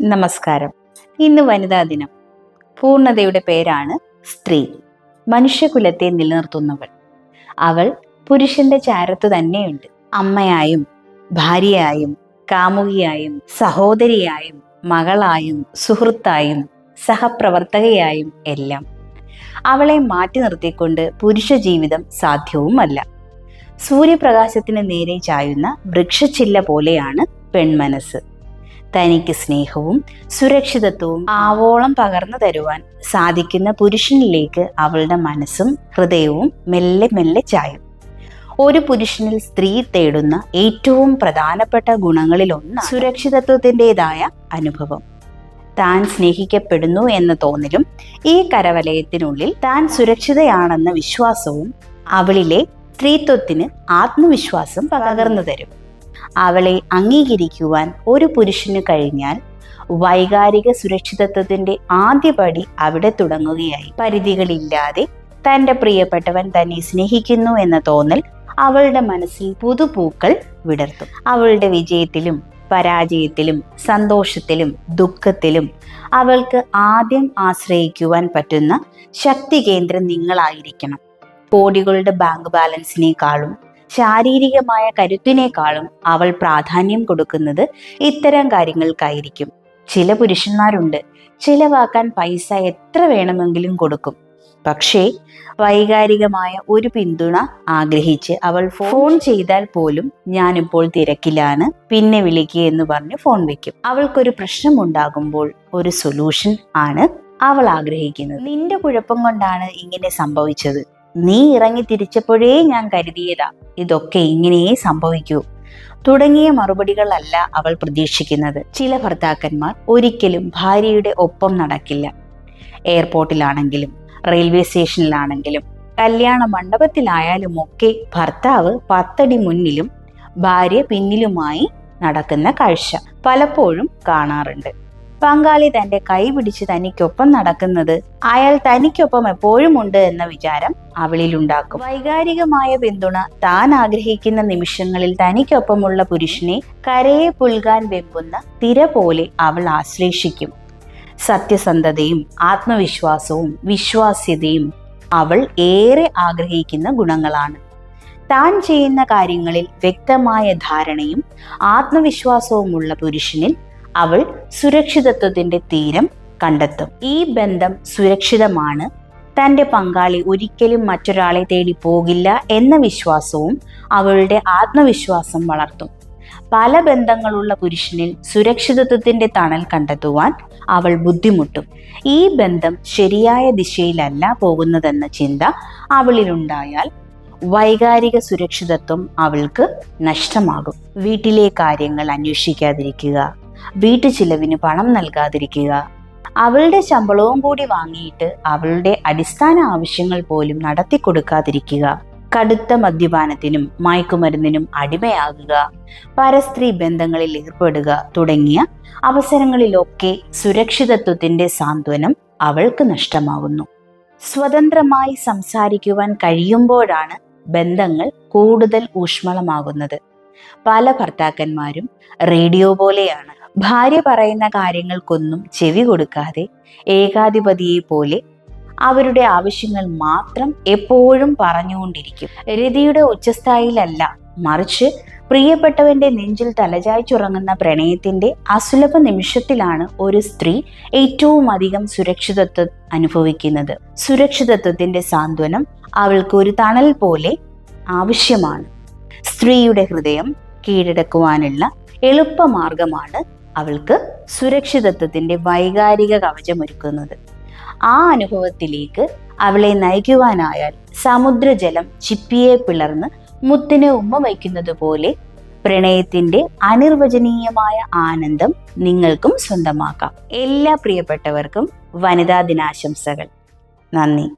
നമസ്കാരം. ഇന്ന് വനിതാ ദിനം. പൂർണതയുടെ പേരാണ് സ്ത്രീ. മനുഷ്യകുലത്തെ നിലനിർത്തുന്നവൾ. അവൾ പുരുഷന്റെ ചാരത്ത് തന്നെയുണ്ട്. അമ്മയായും ഭാര്യയായും കാമുകിയായും സഹോദരിയായും മകളായും സുഹൃത്തായും സഹപ്രവർത്തകയായും എല്ലാം. അവളെ മാറ്റി നിർത്തിക്കൊണ്ട് പുരുഷ ജീവിതം സാധ്യവുമല്ല. സൂര്യപ്രകാശത്തിന് നേരെ ചായുന്ന വൃക്ഷച്ചില്ല പോലെയാണ് പെൺമനസ്സ്. തനിക്ക് സ്നേഹവും സുരക്ഷിതത്വവും ആവോളം പകർന്നു തരുവാൻ സാധിക്കുന്ന പുരുഷനിലേക്ക് അവളുടെ മനസ്സും ഹൃദയവും മെല്ലെ മെല്ലെ ചായും. ഒരു പുരുഷനിൽ സ്ത്രീ തേടുന്ന ഏറ്റവും പ്രധാനപ്പെട്ട ഗുണങ്ങളിലൊന്ന് സുരക്ഷിതത്വത്തിന്റെതായ അനുഭവം. താൻ സ്നേഹിക്കപ്പെടുന്നു എന്ന തോന്നലും ഈ കരവലയത്തിനുള്ളിൽ താൻ സുരക്ഷിതയാണെന്ന വിശ്വാസവും അവളിലെ സ്ത്രീത്വത്തിന് ആത്മവിശ്വാസം പകർന്നു തരും. അവളെ അംഗീകരിക്കുവാൻ ഒരു പുരുഷന് കഴിഞ്ഞാൽ വൈകാരിക സുരക്ഷിതത്വത്തിന്റെ ആദ്യപടി അവിടെ തുടങ്ങുകയായി. പരിധികളില്ലാതെ തന്റെ പ്രിയപ്പെട്ടവൻ തന്നെ സ്നേഹിക്കുന്നു എന്ന തോന്നൽ അവളുടെ മനസ്സിൽ പുതുപൂക്കൾ വിടർത്തും. അവളുടെ വിജയത്തിലും പരാജയത്തിലും സന്തോഷത്തിലും ദുഃഖത്തിലും അവൾക്ക് ആദ്യം ആശ്രയിക്കുവാൻ പറ്റുന്ന ശക്തി കേന്ദ്രം നിങ്ങളായിരിക്കണം. കോടികളുടെ ബാങ്ക് ബാലൻസിനേക്കാളും ശാരീരികമായ കരുത്തിനേക്കാളും അവൾ പ്രാധാന്യം കൊടുക്കുന്നത് ഇത്തരം കാര്യങ്ങൾക്കായിരിക്കും. ചില പുരുഷന്മാരുണ്ട്. ചിലവാക്കാൻ പൈസ എത്ര വേണമെങ്കിലും കൊടുക്കും. പക്ഷേ വൈകാരികമായ ഒരു പിന്തുണ ആഗ്രഹിച്ച് അവൾ ഫോൺ ചെയ്താൽ പോലും ഞാനിപ്പോൾ തിരക്കിലാണ് പിന്നെ വിളിക്കുക എന്ന് പറഞ്ഞ് ഫോൺ വെക്കും. അവൾക്കൊരു പ്രശ്നം ഉണ്ടാകുമ്പോൾ ഒരു സൊല്യൂഷൻ ആണ് അവൾ ആഗ്രഹിക്കുന്നത്. നിന്റെ കുഴപ്പം കൊണ്ടാണ് ഇങ്ങനെ സംഭവിച്ചത്. നീ ഇറങ്ങി തിരിച്ചപ്പോഴേ ഞാൻ കരുതിയതാ. ഇതൊക്കെ ഇങ്ങനെയേ സംഭവിക്കൂ. തുടങ്ങിയ മറുപടികളല്ല അവൾ പ്രതീക്ഷിക്കുന്നത്. ചില ഭർത്താക്കന്മാർ ഒരിക്കലും ഭാര്യയുടെ ഒപ്പം നടക്കില്ല. എയർപോർട്ടിലാണെങ്കിലും റെയിൽവേ സ്റ്റേഷനിലാണെങ്കിലും കല്യാണ മണ്ഡപത്തിലായാലും ഒക്കെ ഭർത്താവ് പത്തടി മുന്നിലും ഭാര്യ പിന്നിലുമായി നടക്കുന്ന കാഴ്ച പലപ്പോഴും കാണാറുണ്ട്. പങ്കാളി തന്റെ കൈ പിടിച്ച് തനിക്കൊപ്പം നടക്കുന്നത്. അയാൾ തനിക്കൊപ്പം എപ്പോഴും ഉണ്ട് എന്ന വിചാരം അവളിലുണ്ടാക്കും. വൈകാരികമായ പിന്തുണ താൻ ആഗ്രഹിക്കുന്ന നിമിഷങ്ങളിൽ തനിക്കൊപ്പമുള്ള പുരുഷനെ കരയെ പുൽകാൻ വെമ്പുന്ന തിര പോലെ അവൾ ആശ്ലേഷിക്കും. സത്യസന്ധതയും ആത്മവിശ്വാസവും വിശ്വാസ്യതയും അവൾ ഏറെ ആഗ്രഹിക്കുന്ന ഗുണങ്ങളാണ്. താൻ ചെയ്യുന്ന കാര്യങ്ങളിൽ വ്യക്തമായ ധാരണയും ആത്മവിശ്വാസവുമുള്ള പുരുഷനിൽ അവൾ സുരക്ഷിതത്വത്തിന്റെ തീരം കണ്ടെത്തും. ഈ ബന്ധം സുരക്ഷിതമാണ്. തന്റെ പങ്കാളി ഒരിക്കലും മറ്റൊരാളെ തേടി പോകില്ല എന്ന വിശ്വാസവും അവളുടെ ആത്മവിശ്വാസം വളർത്തും. പല ബന്ധങ്ങളുള്ള പുരുഷനിൽ സുരക്ഷിതത്വത്തിന്റെ തണൽ കണ്ടെത്തുവാൻ അവൾ ബുദ്ധിമുട്ടും. ഈ ബന്ധം ശരിയായ ദിശയിലല്ല പോകുന്നതെന്ന ചിന്ത അവളിലുണ്ടായാൽ വൈകാരിക സുരക്ഷിതത്വം അവൾക്ക് നഷ്ടമാകും. വീട്ടിലെ കാര്യങ്ങൾ അന്വേഷിക്കാതിരിക്കുക. വീട്ടു ചിലവിന് പണം നൽകാതിരിക്കുക. അവളുടെ ശമ്പളവും കൂടി വാങ്ങിയിട്ട് അവളുടെ അടിസ്ഥാന ആവശ്യങ്ങൾ പോലും നടത്തി കൊടുക്കാതിരിക്കുക. കടുത്ത മദ്യപാനത്തിനും മയക്കുമരുന്നിനും അടിമയാകുക. പരസ്ത്രീ ബന്ധങ്ങളിൽ ഏർപ്പെടുക തുടങ്ങിയ അവസരങ്ങളിലൊക്കെ സുരക്ഷിതത്വത്തിന്റെ സാന്ത്വനം അവൾക്ക് നഷ്ടമാകുന്നു. സ്വതന്ത്രമായി സംസാരിക്കുവാൻ കഴിയുമ്പോഴാണ് ബന്ധങ്ങൾ കൂടുതൽ ഊഷ്മളമാകുന്നത്. പല ഭർത്താക്കന്മാരും റേഡിയോ പോലെയാണ് ഭാര്യ പറയുന്ന കാര്യങ്ങൾക്കൊന്നും ചെവി കൊടുക്കാതെ ഏകാധിപതിയെ പോലെ അവരുടെ ആവശ്യങ്ങൾ മാത്രം എപ്പോഴും പറഞ്ഞുകൊണ്ടിരിക്കും. രതിയുടെ ഉച്ചസ്ഥായിലല്ല മറിച്ച് പ്രിയപ്പെട്ടവന്റെ നെഞ്ചിൽ തലചായ്ച്ചുറങ്ങുന്ന പ്രണയത്തിന്റെ അസുലഭ നിമിഷത്തിലാണ് ഒരു സ്ത്രീ ഏറ്റവും അധികം സുരക്ഷിതത്വം അനുഭവിക്കുന്നത്. സുരക്ഷിതത്വത്തിന്റെ സാന്ത്വനം അവൾക്ക് ഒരു തണൽ പോലെ ആവശ്യമാണ്. സ്ത്രീയുടെ ഹൃദയം കീഴടക്കുവാനുള്ള എളുപ്പമാർഗമാണ് അവൾക്ക് സുരക്ഷിതത്വത്തിന്റെ വൈകാരിക കവചമൊരുക്കുന്നത്. ആ അനുഭവത്തിലേക്ക് അവളെ നയിക്കുവാനായാൽ സമുദ്രജലം ചിപ്പിയെ പിളർന്ന് മുത്തിനെ ഉമ്മ വയ്ക്കുന്നത് പോലെ പ്രണയത്തിന്റെ അനിർവചനീയമായ ആനന്ദം നിങ്ങൾക്കും സ്വന്തമാക്കാം. എല്ലാ പ്രിയപ്പെട്ടവർക്കും വനിതാ ദിനാശംസകൾ. നന്ദി.